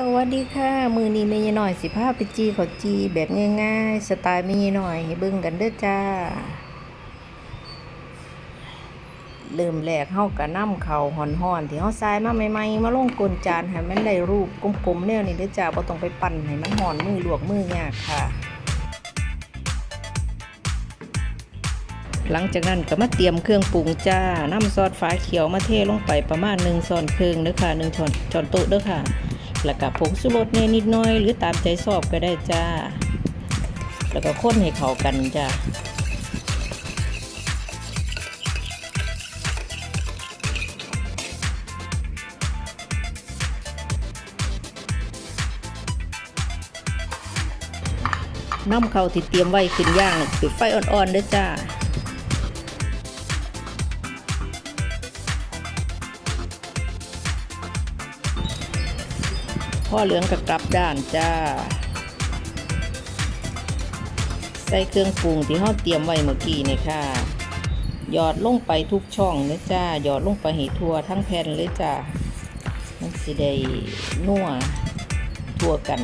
สวัสดีค่ะ มือนี้แม่ยายหน่อยสิพาไปจีขอจีแบบง่ายๆ สไตล์แม่ยายหน่อยให้เบิ่งกันเด้อจ้า เริ่มแรกเฮากะนำเขาห่อนๆที่เฮาทรายมาใหม่ๆมาลงกลนจานให้มันได้รูปกลมๆแนวนี้เด้อจ้าบ่ต้องไปปั่นให้มันห่อนมือลวกมือยากค่ะ หลังจากนั้นก็มาเตรียมเครื่องปรุงจ้าน้ำซอสฟ้าเขียวมาเทลงไปประมาณ1ช้อนครึ่งเด้อค่ะ1ช้อนช้อนโต๊ะเด้อค่ะ แล้วก็ผงชูรสเนี่ยนิดน้อย หรือตามใจชอบก็ได้จ้า แล้วก็คนให้เข้ากันจ้าน้ำเขาที่เตรียมไว้ขึ้นย่างเปิดไฟอ่อนๆด้อจ้า พ่อเหลืองกับกลับด้านจ้า ใส่เครื่องปรุงที่เราเตรียมไว้เมื่อกี้นี่ค่ะ หยอดลงไปทุกช่องนะจ้า หยอดลงไปให้ทั่วทั้งแผ่นเลยจ้า มันสิได้นัวทั่วกัน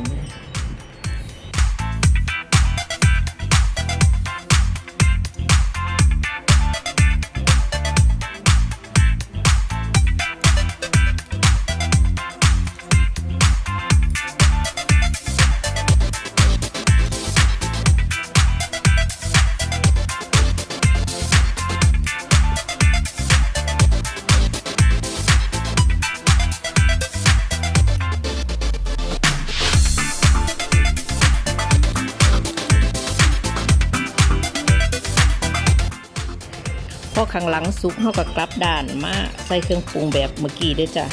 พอข้างหลังสุกเขาก็กลับด้านมาใส่เครื่องปรุงแบบเมื่อกี้ด้วยจ้ะ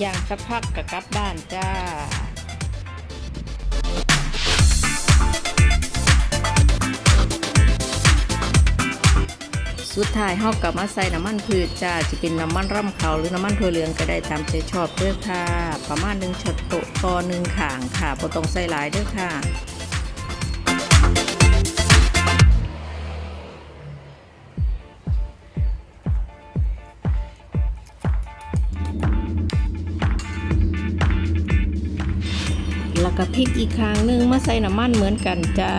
อย่างสักพักก็กลับด้านจ้าสุดท้ายเฮากลับมาใส่น้ำมันพืชจ้าจะเป็นน้ำมันร่ำเขาหรือน้ำมันถั่วเหลืองก็ได้ตามใจชอบเด้อค่ะ ประมาณหนึ่งช็อตโตะต่อหนึ่งขางค่ะพอต้องใส่หลายเด้อค่ะ กับพริกอีกครั้งหนึงมาใส่น้ำมันเหมือนกันจ้า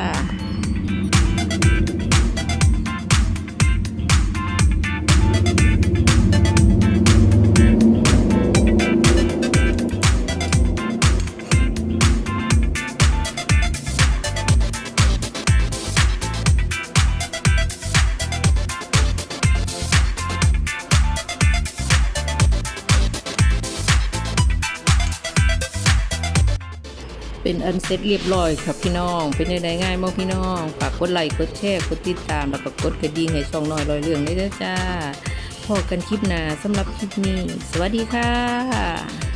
เป็นอันเสร็จเรียบร้อยครับพี่น้อง เป็นได้ง่ายมากพี่น้องฝากกดไลค์กดแชร์กดติดตามแล้วก็กดกระดิ่งให้ช่องน้อยลอยเรื่องด้วยเด้จ้าพอกันคลิปหน้าสำหรับคลิปนี้ สวัสดีค่ะ